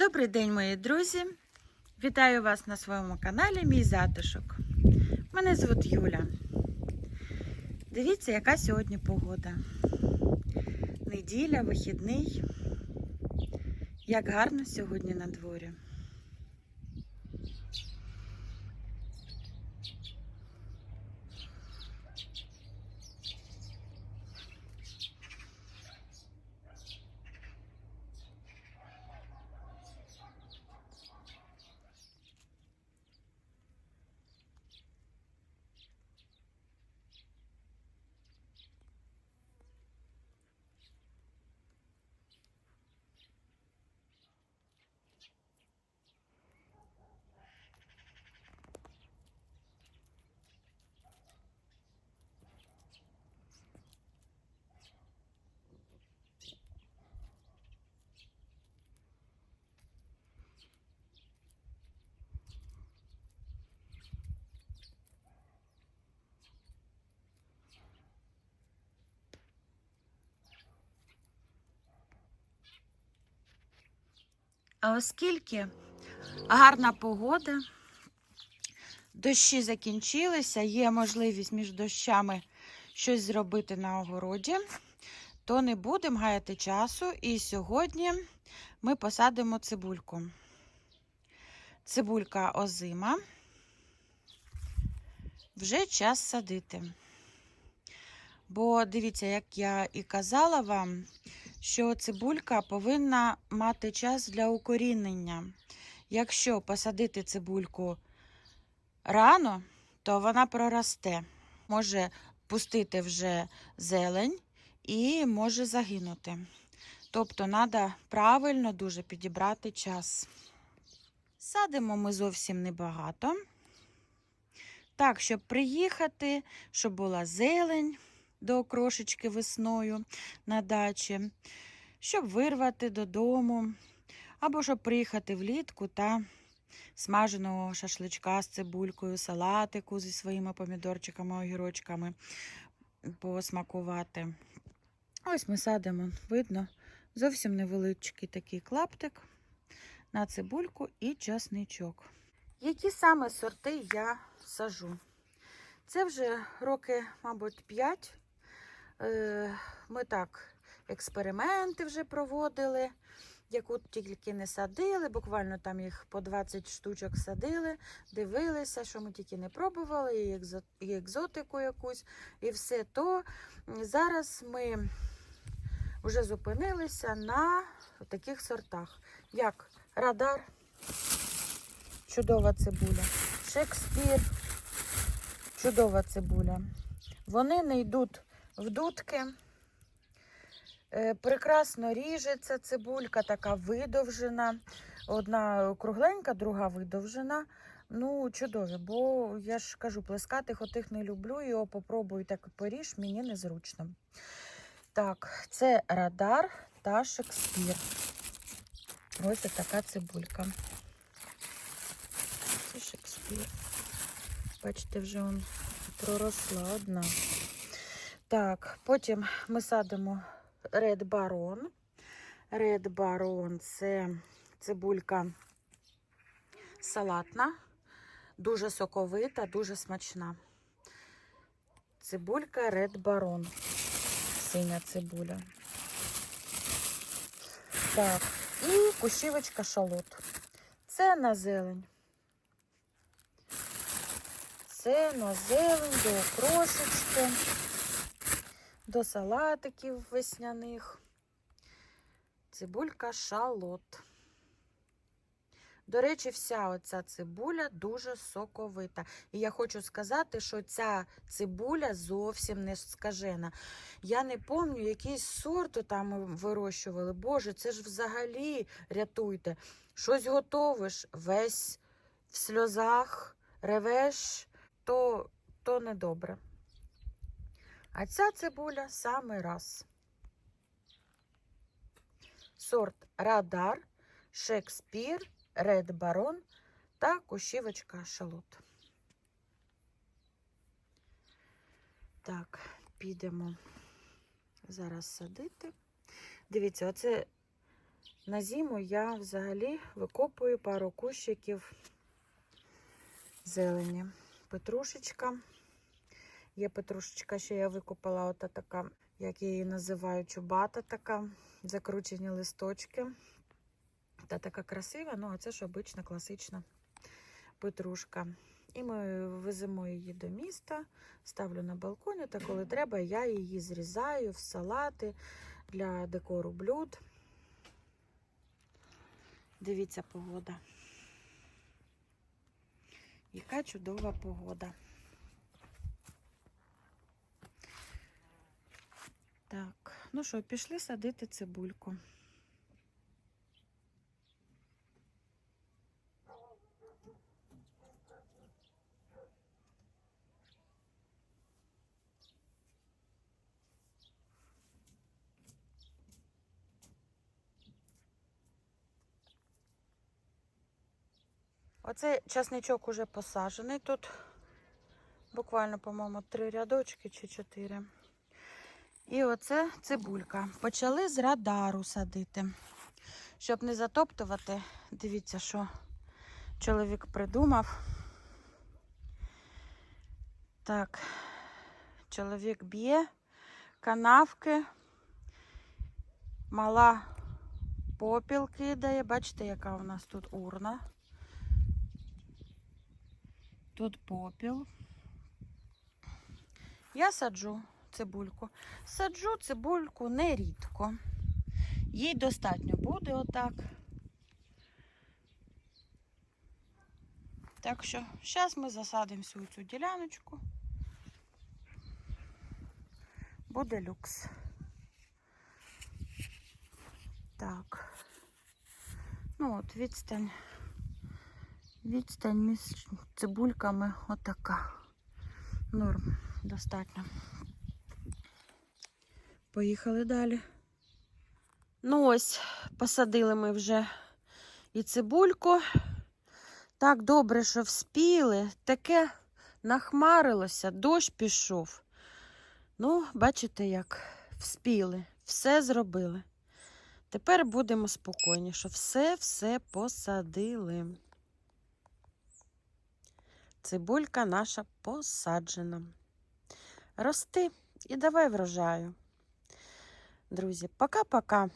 Добрий день, мої друзі! Вітаю вас на своєму каналі Мій затишок. Мене звуть Юля. Дивіться, яка сьогодні погода. Неділя, вихідний. Як гарно сьогодні на дворі. А оскільки гарна погода, дощі закінчилися, є можливість між дощами щось зробити на огороді, то не будемо гаяти часу. І сьогодні ми посадимо цибульку. Цибулька озима. Вже час садити. Бо дивіться, як я і казала вам, що цибулька повинна мати час для укорінення. Якщо посадити цибульку рано, то вона проросте, може пустити вже зелень і може загинути. Тобто треба правильно дуже підібрати час. Садимо ми зовсім небагато. Так, щоб приїхати, щоб була зелень до крошечки весною на дачі, щоб вирвати додому, або щоб приїхати влітку та смаженого шашличка з цибулькою, салатику зі своїми помідорчиками, огірочками посмакувати. Ось ми садимо, видно, зовсім невеличкий такий клаптик на цибульку і часничок. Які саме сорти я сажу? Це вже роки, мабуть, 5. Е, Ми так експерименти вже проводили, яку тільки не садили, буквально там їх по 20 штучок садили, дивилися, що ми тільки не пробували, і, екзо, і екзотику якусь, і все то. Зараз ми вже зупинилися на таких сортах, як радар, чудова цибуля, Шекспір, чудова цибуля. Вони не йдуть в дудки. Е, Прекрасно ріжеться цибулька, така видовжена. Одна кругленька, друга видовжена. Ну, чудові, бо я ж кажу, плескатих отих не люблю. Його попробую так поріж, мені незручно. Так, це радар та Шекспір. Ось така цибулька. Це Шекспір. Бачите, вже он проросла одна. Так, потім ми садимо Red Baron. Red Baron це цибулька салатна, дуже соковита, дуже смачна. Цибулька Red Baron. Синя цибуля. Так, і кущівочка шалот. Це на зелень. Це на зелень до окрошечки до салатиків весняних. Цибулька шалот. До речі, вся оця цибуля дуже соковита. І я хочу сказати, що ця цибуля зовсім не скажена. Я не пам'ятаю, якийсь сорт там вирощували. Боже, це ж взагалі рятуйте. Щось готовиш, весь в сльозах, ревеш, то, то недобре. А ця цибуля саме раз. Сорт Радар, Шекспір, Ред Барон та кущівочка шалот. Так, підемо зараз садити. Дивіться, оце На зиму я взагалі викопую пару кущиків зелені. Петрушечка. Є петрушечка, що я викопала, ота така, як я її називаю, чубата така, закручені листочки. Та така красива, ну а це ж обична класична петрушка. І ми веземо її до міста, ставлю на балконі, та коли треба, я її зрізаю в салати для декору блюд. Дивіться, погода. Яка чудова погода. Так, ну що, пішли садити цибульку. Оцей часничок уже посаджений тут. Буквально, по-моєму, три рядочки чи чотири. І оце цибулька. Почали з радару садити. Щоб не затоптувати, дивіться, що чоловік придумав. Так, чоловік б'є, канавки, мала попіл кидає. Бачите, яка у нас тут урна. Тут попіл. Я саджу цибульку. Саджу цибульку нерідко. Їй достатньо буде отак. Так що, зараз ми засадимо всю цю діляночку. Буде люкс. Так. Ну от, відстань. Відстань між цибульками отака. Норм, достатньо. Поїхали далі. Ну ось, посадили ми вже і цибульку. Так добре, що вспіли. Таке нахмарилося, дощ пішов. Ну, бачите, як вспіли, все зробили. Тепер будемо спокійні, що все-все посадили. Цибулька наша посаджена. Рости і давай врожаю. Друзі, пока-пока.